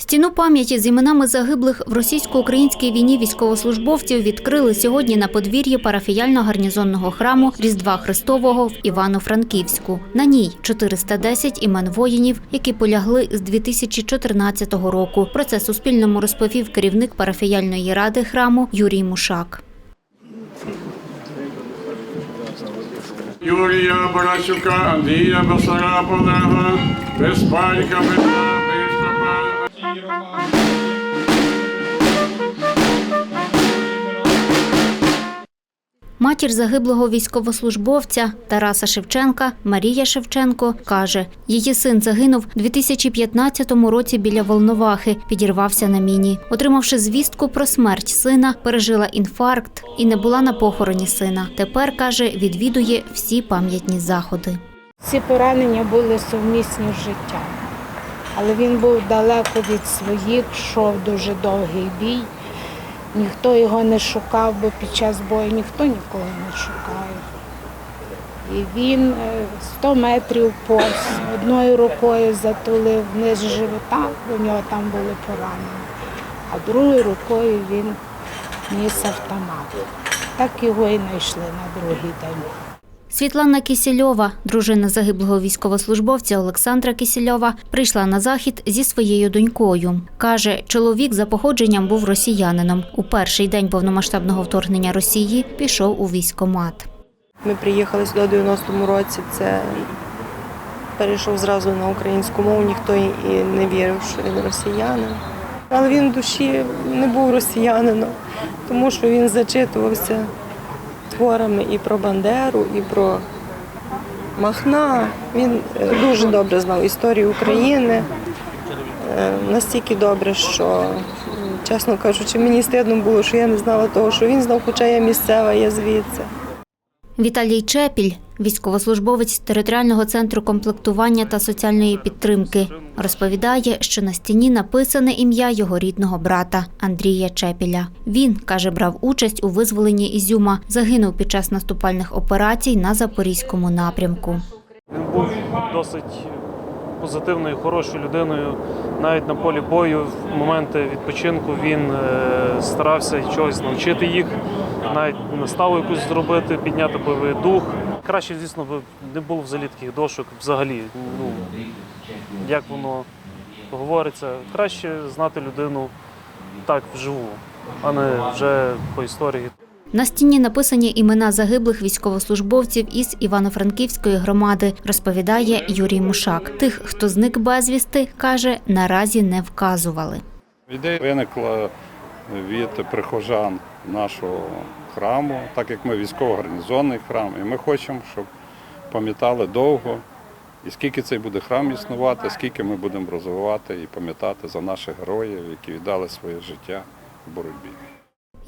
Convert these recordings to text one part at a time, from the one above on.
Стіну пам'яті з іменами загиблих в російсько-українській війні військовослужбовців відкрили сьогодні на подвір'ї парафіяльно-гарнізонного храму Різдва Христового в Івано-Франківську. На ній 410 імен воїнів, які полягли з 2014 року. Про це Суспільному розповів керівник парафіяльної ради храму Юрій Мушак. Юрія Борасюка, Андрія Басарапова, Безпалька Петра, Матір загиблого військовослужбовця Тараса Шевченка Марія Шевченко каже, її син загинув у 2015 році біля Волновахи, підірвався на міні. Отримавши звістку про смерть сина, пережила інфаркт і не була на похороні сина. Тепер каже, відвідує всі пам'ятні заходи. Ці поранення були сумісні з життям. Але він був далеко від своїх, йшов дуже довгий бій. Ніхто його не шукав, бо під час бою ніхто нікого не шукає. І він е, 100 метрів повз, одною рукою затулив вниз живота, в нього там були поранені, а другою рукою він ніс автомат. Так його і знайшли на другий день. Світлана Кісільова, дружина загиблого військовослужбовця Олександра Кісільова, прийшла на захід зі своєю донькою. Каже, чоловік за походженням був росіянином. У перший день повномасштабного вторгнення Росії пішов у військомат. Ми приїхали сюди у 90-му році. Це перейшов зразу на українську мову, ніхто і не вірив, що він росіянин. Але він в душі не був росіянином, тому що він зачитувався творами і про Бандеру, і про Махна. Він е, дуже добре знав історію України. Е, Настільки добре, що, чесно кажучи, мені стидно було, що я не знала того, що він знав, хоча я місцева, я звідси. Віталій Чепіль, військовослужбовець територіального центру комплектування та соціальної підтримки, розповідає, що на стіні написане ім'я його рідного брата Андрія Чепіля. Він каже, брав участь у визволенні Ізюма, загинув під час наступальних операцій на запорізькому напрямку. Він був досить позитивною, хорошою людиною. Навіть на полі бою, в моменти відпочинку він е, старався чогось навчити їх, навіть наставу якусь зробити, підняти бойовий дух. Краще, звісно, би не було взагалі таких дошок взагалі. Ну, як воно говориться, краще знати людину так вживу, а не вже по історії. На стіні написані імена загиблих військовослужбовців із Івано-Франківської громади, розповідає Юрій Мушак. Тих, хто зник безвісти, каже, наразі не вказували. Ідея виникла від прихожан нашого храму, так як ми військово-гарнізонний храм, і ми хочемо, щоб пам'ятали довго, і скільки цей буде храм існувати, скільки ми будемо розвивати і пам'ятати за наших героїв, які віддали своє життя в боротьбі.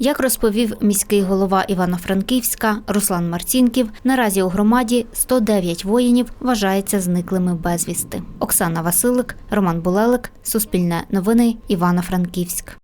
Як розповів міський голова Івано-Франківська Руслан Марцінків, наразі у громаді 109 воїнів вважаються зниклими безвісти. Оксана Василик, Роман Булелик, Суспільне новини, Івано-Франківськ.